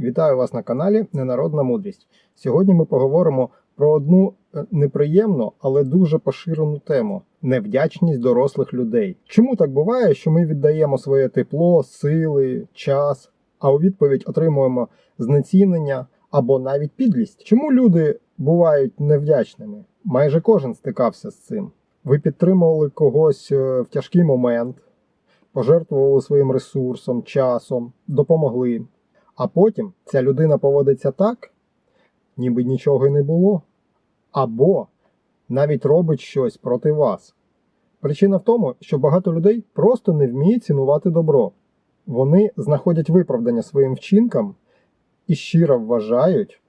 Вітаю вас на каналі Ненародна мудрість. Сьогодні ми поговоримо про одну е, неприємну, але дуже поширену тему невдячність дорослих людей. Чому так буває, що ми віддаємо своє тепло, сили, час, а у відповідь отримуємо знецінення або навіть підлість? Чому люди бувають невдячними? Майже кожен стикався з цим. Ви підтримували когось е, в тяжкий момент, пожертвували своїм ресурсом, часом, допомогли. А потім ця людина поводиться так, ніби нічого й не було, або навіть робить щось проти вас. Причина в тому, що багато людей просто не вміють цінувати добро. Вони знаходять виправдання своїм вчинкам і щиро вважають,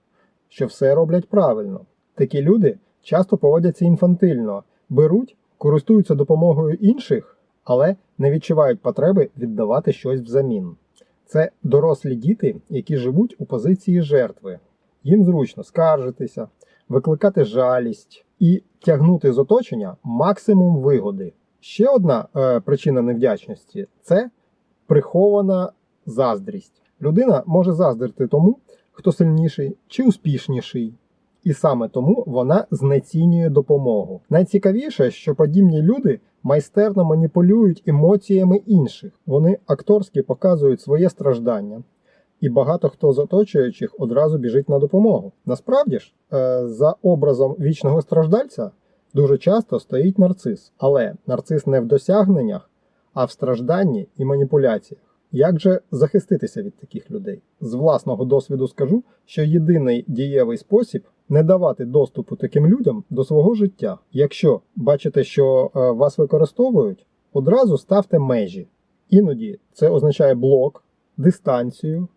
що все роблять правильно. Такі люди часто поводяться інфантильно, беруть, користуються допомогою інших, але не відчувають потреби віддавати щось взамін. Це дорослі діти, які живуть у позиції жертви. Їм зручно скаржитися, викликати жалість і тягнути з оточення максимум вигоди. Ще одна е, причина невдячності це прихована заздрість. Людина може заздрити тому, хто сильніший чи успішніший. І саме тому вона знецінює допомогу. Найцікавіше, що подібні люди майстерно маніпулюють емоціями інших. Вони акторськи показують своє страждання, і багато хто з оточуючих одразу біжить на допомогу. Насправді ж, е, за образом вічного страждальця дуже часто стоїть нарцис, але нарцис не в досягненнях, а в стражданні і маніпуляціях. Як же захиститися від таких людей? З власного досвіду скажу, що єдиний дієвий спосіб не давати доступу таким людям до свого життя. Якщо бачите, що е, вас використовують, одразу ставте межі. Іноді це означає блок, дистанцію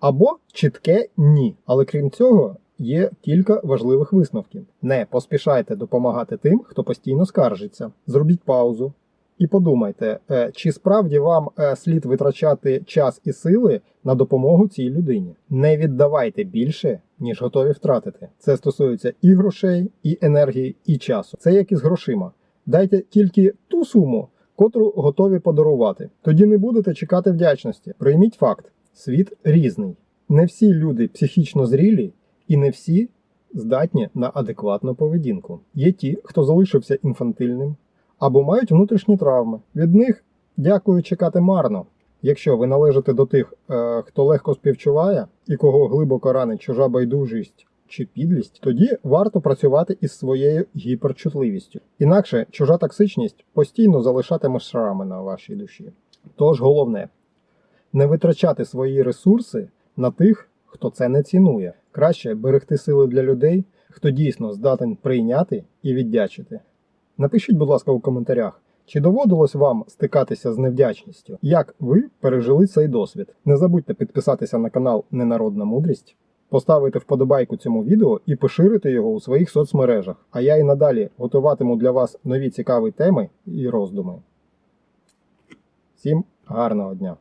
або чітке ні. Але крім цього, є кілька важливих висновків. Не поспішайте допомагати тим, хто постійно скаржиться. Зробіть паузу. І подумайте, е, чи справді вам е, слід витрачати час і сили на допомогу цій людині. Не віддавайте більше, ніж готові втратити. Це стосується і грошей, і енергії, і часу. Це як і з грошима. Дайте тільки ту суму, котру готові подарувати. Тоді не будете чекати вдячності. Прийміть факт: світ різний. Не всі люди психічно зрілі, і не всі здатні на адекватну поведінку. Є ті, хто залишився інфантильним або мають внутрішні травми. Від них, дякую, чекати марно. Якщо ви належите до тих, е, хто легко співчуває і кого глибоко ранить чужа байдужість чи підлість, тоді варто працювати із своєю гіперчутливістю. Інакше чужа токсичність постійно залишатиме шрами на вашій душі. Тож головне не витрачати свої ресурси на тих, хто це не цінує. Краще берегти сили для людей, хто дійсно здатен прийняти і віддячити. Напишіть, будь ласка, у коментарях, чи доводилось вам стикатися з невдячністю? Як ви пережили цей досвід? Не забудьте підписатися на канал Ненародна Мудрість, поставити вподобайку цьому відео і поширити його у своїх соцмережах. А я і надалі готуватиму для вас нові цікаві теми і роздуми. Всім гарного дня!